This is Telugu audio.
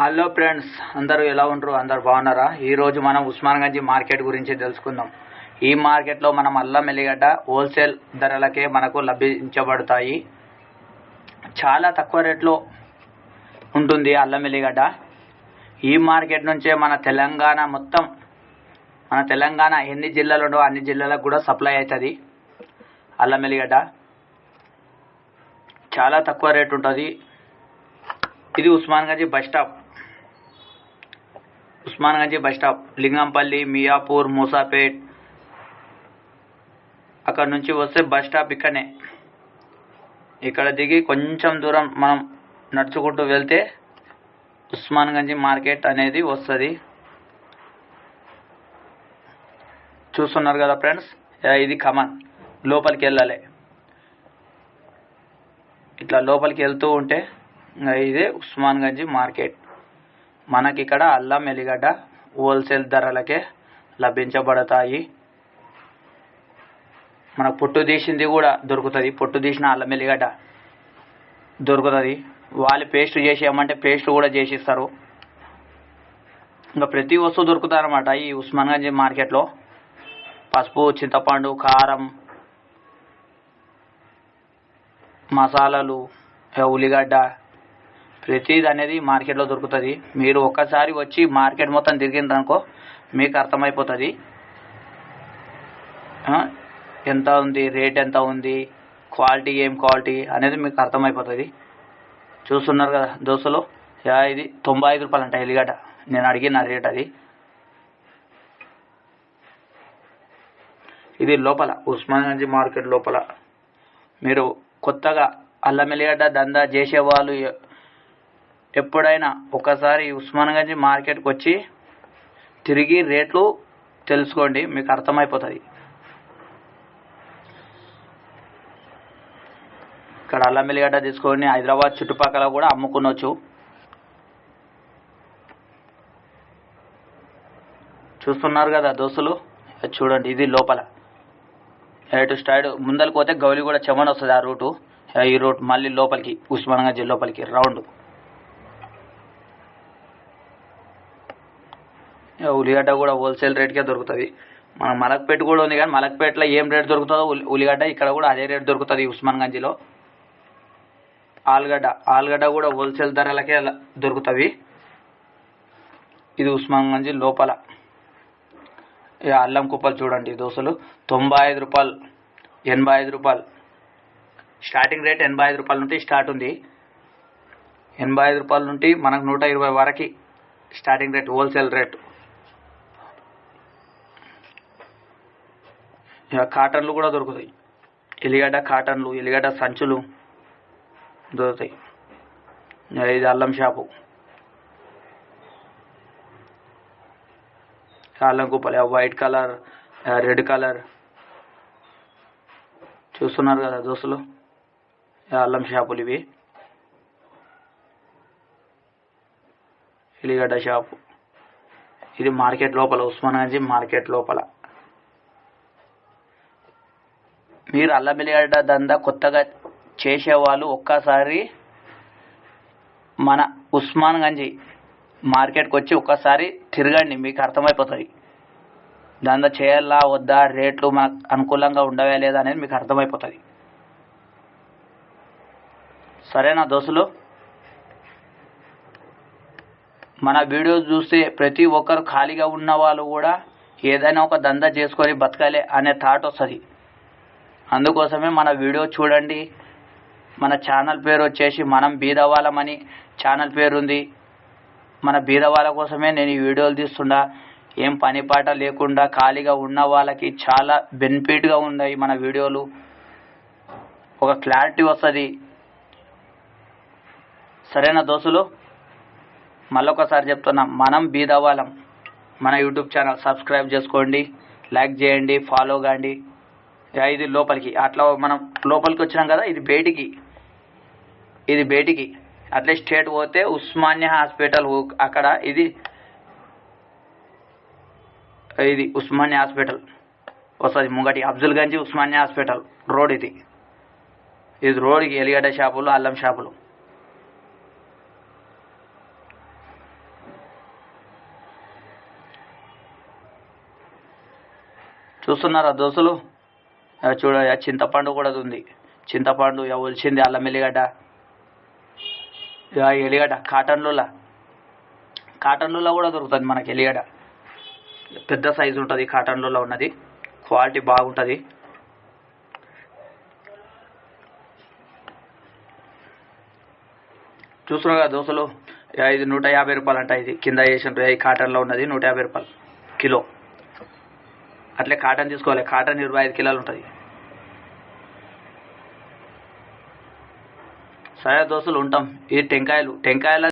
హలో ఫ్రెండ్స్ అందరూ ఎలా ఉంటారు అందరు బాగున్నారా? ఈరోజు మనం ఉస్మాన్గంజ్ మార్కెట్ గురించి తెలుసుకుందాం. ఈ మార్కెట్లో మనం అల్లం ఎల్లిగడ్డ హోల్సేల్ ధరలకే మనకు లభించబడతాయి. చాలా తక్కువ రేట్లో ఉంటుంది అల్లం ఎల్లిగడ్డ. ఈ మార్కెట్ నుంచే మన తెలంగాణ మొత్తం మన తెలంగాణ ఎన్ని జిల్లాలు అన్ని జిల్లాలకు కూడా సప్లై అవుతుంది అల్లం ఎల్లిగడ్డ. చాలా తక్కువ రేట్ ఉంటుంది. ఇది Osmanganj bus stop. Osmanganj bus stop Lingampally Miyapur Moosapet. అక్కడ నుంచి వస్తే బస్ స్టాప్ ఇక్కడనే. ఇక్కడ దిగి కొంచెం దూరం మనం నడుచుకుంటూ వెళ్తే ఉస్మాన్గంజ్ మార్కెట్ అనేది వస్తుంది. చూస్తున్నారు కదా ఫ్రెండ్స్? ఇది కమాన్ లోపలికి వెళ్ళాలి. ఇట్లా లోపలికి వెళ్తూ ఉంటే ఇది ఇదే ఉస్మాన్గంజ్ మార్కెట్. మనకి ఇక్కడ అల్లం ఎల్లిగడ్డ హోల్సేల్ ధరలకే లభించబడతాయి. మనకు పొట్టు తీసింది కూడా దొరుకుతుంది. పొట్టు తీసిన అల్లం ఎల్లిగడ్డ దొరుకుతుంది. వాళ్ళు పేస్ట్ చేసి పేస్ట్ కూడా చేసిస్తారు. ఇంకా ప్రతి వస్తువు దొరుకుతుంది అనమాట ఈ ఉస్మాన్గంజ్ మార్కెట్లో. పసుపు చింతపండు కారం మసాలాలు ఉల్లిగడ్డ ప్రతిది అనేది మార్కెట్లో దొరుకుతుంది. మీరు ఒక్కసారి వచ్చి మార్కెట్ మొత్తం తిరిగిందనుకో మీకు అర్థమైపోతుంది. ఎంత ఉంది? రేట్ ఎంత ఉంది? క్వాలిటీ ఏం క్వాలిటీ అనేది మీకు అర్థమైపోతుంది. చూస్తున్నారు కదా దోశలు యా ఇది తొంభై ఐదు రూపాయలు అంట ఎల్లిగడ్డ. నేను అడిగిన రేట్ అది. ఇది లోపల ఉస్మాన్గంజ్ మార్కెట్ లోపల. మీరు కొత్తగా అల్లం ఎల్లిగడ్డ దందా చేసేవాళ్ళు ఎప్పుడైనా ఒకసారి ఉస్మాన్గంజ్ మార్కెట్కి వచ్చి తిరిగి రేట్లు తెలుసుకోండి మీకు అర్థమైపోతుంది. ఇక్కడ అల్లం వెల్లిగడ్డ తీసుకొని హైదరాబాద్ చుట్టుపక్కల కూడా అమ్ముకునొచ్చు. చూస్తున్నారు కదా దోస్తులు? చూడండి ఇది లోపల. ఎటు స్టైడ్ ముందరికి పోతే గౌలి కూడా చెమన వస్తుంది ఆ రూటు. ఈ రూట్ మళ్ళీ లోపలికి ఉస్మాన్గంజ్ లోపలికి రౌండ్. ఉల్లిగడ్డ కూడా హోల్సేల్ రేట్కే దొరుకుతుంది. మన మలక్పేట కూడా ఉంది కానీ మలక్పేటలో ఏం రేట్ దొరుకుతుందో ఉల్లిగడ్డ ఇక్కడ కూడా అదే రేట్ దొరుకుతుంది ఉస్మాన్గంజ్లో. ఆలుగడ్డ ఆలుగడ్డ కూడా హోల్సేల్ ధరలకే దొరుకుతుంది. ఇది ఉస్మాన్గంజ్ లోపల. ఈ అల్లం కుప్పలు చూడండి దోశలు. తొంభై ఐదు రూపాయలు ఎనభై ఐదు రూపాయలు. స్టార్టింగ్ రేట్ ఎనభై ఐదు రూపాయల నుండి స్టార్ట్ ఉంది. ఎనభై ఐదు రూపాయల నుండి మనకు నూట ఇరవై వరకు స్టార్టింగ్ రేట్ హోల్సేల్ రేట్ ఇక కాటన్లు కూడా దొరుకుతాయి. ఎల్లిగడ్డ కాటన్లు ఎల్లిగడ్డ సంచులు దొరుకుతాయి. ఇది అల్లం షాపు. అల్లం కుప్పలు వైట్ కలర్ రెడ్ కలర్. చూస్తున్నారు కదా దోస్తులు? ఇక అల్లం షాపులు ఇవి. ఎల్లిగడ్డ షాపు. ఇది మార్కెట్ లోపల ఉస్మాన్గంజ్ మార్కెట్ లోపల. మీరు అల్లం దందా కొత్తగా చేసేవాళ్ళు ఒక్కసారి మన ఉస్మాన్గంజ్ మార్కెట్కి వచ్చి ఒక్కసారి తిరగండి మీకు అర్థమైపోతుంది. దందా చేయాలా వద్దా రేట్లు మనకు అనుకూలంగా ఉండవా లేదా అనేది మీకు అర్థమైపోతుంది. సరేనా దోస్తులు? మన వీడియోస్ చూస్తే ప్రతి ఒక్కరు ఖాళీగా ఉన్న వాళ్ళు కూడా ఏదైనా ఒక దందా చేసుకొని బతకాలి అనే థాట్ వస్తుంది. అందుకోసమే మన వీడియో చూడండి. మన ఛానల్ పేరు వచ్చేసి మనం బీదవాళ్ళమని ఛానల్ పేరు ఉంది మన బీదవాళ్ళ కోసమే నేను ఈ వీడియోలు తీస్తుండా. ఏం పని పాట లేకుండా ఖాళీగా ఉన్న వాళ్ళకి చాలా బెనిఫిట్గా ఉన్నాయి మన వీడియోలు. ఒక క్లారిటీ వస్తుంది. సరేనా దోస్తులు? మళ్ళొకసారి చెప్తున్నా మనం బీదవాళ్ళం. మన యూట్యూబ్ ఛానల్ సబ్స్క్రైబ్ చేసుకోండి లైక్ చేయండి ఫాలో కాండి. ఇది లోపలికి. అట్లా మనం లోపలికి వచ్చినాం కదా ఇది బయటికి ఇది బయటికి అట్లే స్టేట్ పోతే ఉస్మానియా హాస్పిటల్ అక్కడ ఇది ఇది ఉస్మానియా హాస్పిటల్. వస్తుంది ముంగటి అబ్దుల్ గంజి ఉస్మానియా హాస్పిటల్ రోడ్ ఇది. ఇది రోడ్కి ఎలిగడ్డ షాపులు అల్లం షాపులు. చూస్తున్నారా దోస్తులు? చూడ చింతపండు కూడా ఉంది. చింతపండు ఇక ఒలిచింది అల్లం ఎల్లిగడ్డ. ఇక ఎల్లిగడ్డ కాటన్లలో కాటన్లలో కూడా దొరుకుతుంది మనకి ఎల్లిగడ్డ. పెద్ద సైజు ఉంటుంది కాటన్లలో ఉన్నది. క్వాలిటీ బాగుంటుంది. చూస్తున్నా కదా దోశలు? ఇక ఇది నూట యాభై రూపాయలు అంట ఇది. కింద వేసిన ఈ కాటన్లో ఉన్నది నూట యాభై రూపాయలు. కిలో. అట్లే కాటన్ తీసుకోవాలి. కాటన్ ఇరవై ఐదు కిలోలు ఉంటుంది. సరే దోస్తులు ఉంటాం. ఈ టెంకాయలు టెంకాయల